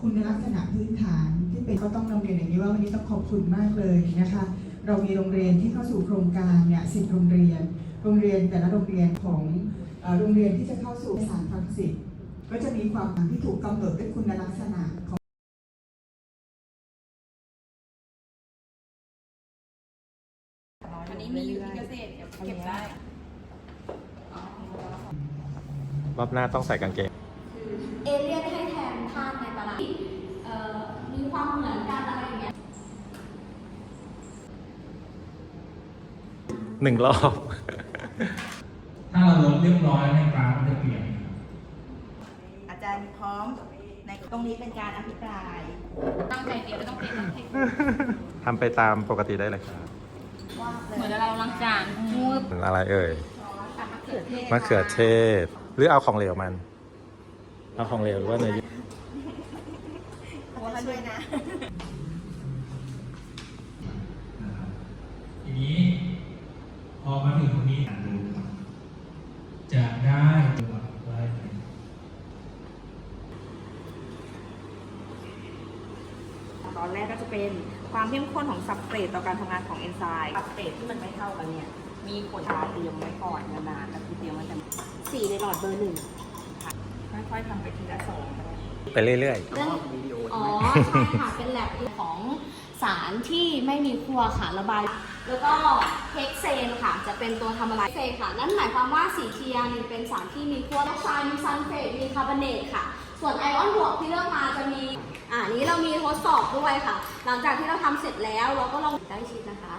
คุณลักษณะพื้นฐานที่เป็นก็ต้องนำเรียนอย่างนี้ว่าวันนี้ต้องขอบคุณมากเลยนะคะ เรามีโรงเรียนที่เข้าสู่โครงการเนี่ยสิบโรงเรียน โรงเรียนแต่ละโรงเรียนของเอ่อโรงเรียนที่จะเข้าสู่สารพันสิทธิ์ก็จะมีความต่างที่ถูกกำหนดด้วยคุณลักษณะของอันนี้มีอยู่ที่เกษตรเดี๋ยวเก็บได้รอบหน้าต้องใส่กางเกง เอเลี่ยนให้แทนธาตุในตลาดเอ่อมีความเหมือนกันอะไรอย่างเงี้ย หนึ่งรอบ ถ้าเราลดเรียบร้อยในกราฟมันจะเปลี่ยน อาจารย์พร้อม ในตรงนี้เป็นการอภิปราย ตั้งใจเตรียมไม่ต้องเตรียมเทคทำไปตามปกติได้เลยครับเหมือนเราล้างจานงูบอะไรเอ่ยมะเขือเทศมะเขือเทศหรือเอาของเหลวมัน เอาของเหลวหรือว่าเนื้อขอบคุณด้วยนะ ทีนี้ พอ มาถึงตรงนี้ดูครับ จะได้ตัวไว้ไหมตอนแรกก็จะเป็นความเข้มข้นของสับเตรตต่อการทำงานของเอนไซม์สับเตรตที่มันไม่เท่ากันเนี่ย มีผลการเตรียมไว้ก่อนนานๆแล้วคือเตรียมไว้แต่สี่ในหลอดเบอร์หนึ่งค่ะค่อยๆทำไปทีละสองไปเรื่อย เรื่องอ๋อ ใช่ค่ะ เป็นแลบของสารที่ไม่มีขั้วค่ะระบาย แล้วก็เฮกเซนค่ะ จะเป็นตัวทำอะไรเซนค่ะ นั่นหมายความว่าสีเทียนเป็นสารที่มีขั้วออกไซด์มีซัลเฟตมีคาร์บอเนตค่ะ ส่วนไอออนบวกที่เลือกมาจะมี อ่านี้เรามีทดสอบด้วยค่ะ หลังจากที่เราทำเสร็จแล้วเราก็ลองได้ชิดนะคะ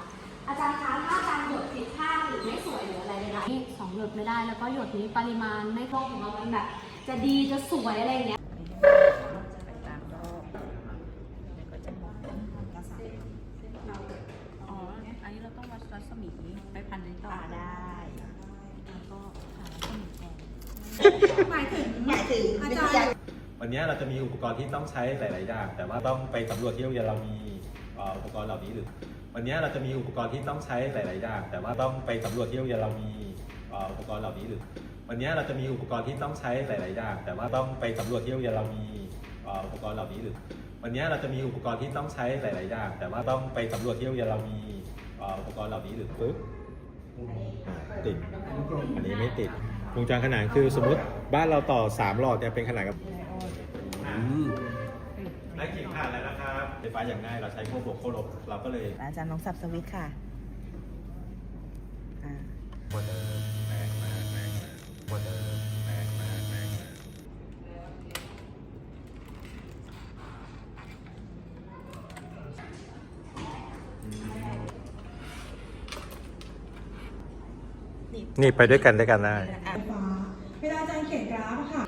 อาจารย์คะถ้าอาจารย์หยดผิดพลาดหรือไม่สวยหรืออะไรใดๆสองหยดไม่ได้ แล้วก็หยดนี้ปริมาณไม่ครบของเรามันแบบ จะดีจะสวยอะไรอย่างเงี้ย จะไปตามรอบแล้วก็จะหมดกระสาย อ๋อ อันนี้เราต้องวัดรัศมีไปพันนี้ต่อ อ่าได้ แล้วก็หารัศมีแทน หมาย ถึงหมายถึงวิทยาวันนี้เราจะมีอุปกรณ์ที่ต้องใช้หลาย ๆ อย่าง แต่ว่าต้องไปสำรวจที่โรงเรียนเรามีเอ่ออุปกรณ์เหล่านี้หรือ วันนี้เราจะมีอุปกรณ์ที่ต้องใช้หลาย ๆ อย่าง แต่ว่าต้องไปสำรวจที่โรงเรียนเรามีเอ่ออุปกรณ์เหล่านี้หรือ วันนี้เราจะมีอุปกรณ์ที่ต้องใช้หลาย ๆ อย่าง แต่ว่าต้องไปสำรวจที่โรงเรียนเรามีเอ่ออุปกรณ์เหล่านี้หรือ วันนี้เราจะมีอุปกรณ์ที่ต้องใช้หลาย ๆ อย่าง แต่ว่าต้องไปสำรวจที่โรงเรียนเรามีเอ่ออุปกรณ์เหล่านี้หรือปึ๊บอ่าติดอันนี้ไม่ติด วงจรขนานคือสมมติบ้านเราต่อ 3 หลอดเนี่ยเป็นขนาดกับได้กิ่งผ่านแล้วนะครับไฟฟ้าอย่างง่ายเราใช้โค้บวกโค้ลบเราก็เลยอาจารย์ลองสับสวิตช์ค่ะอ่าโม นี่ไปด้วยกันด้วยกันได้ อะฟ้าเวลาอาจารย์เขียนกราฟอะค่ะ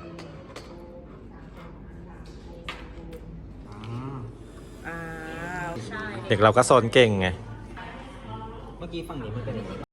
อ่า ใช่ เด็กเราก็โซนเก่งไง เมื่อกี้ฝั่งนี้มันเป็นอย่างนี้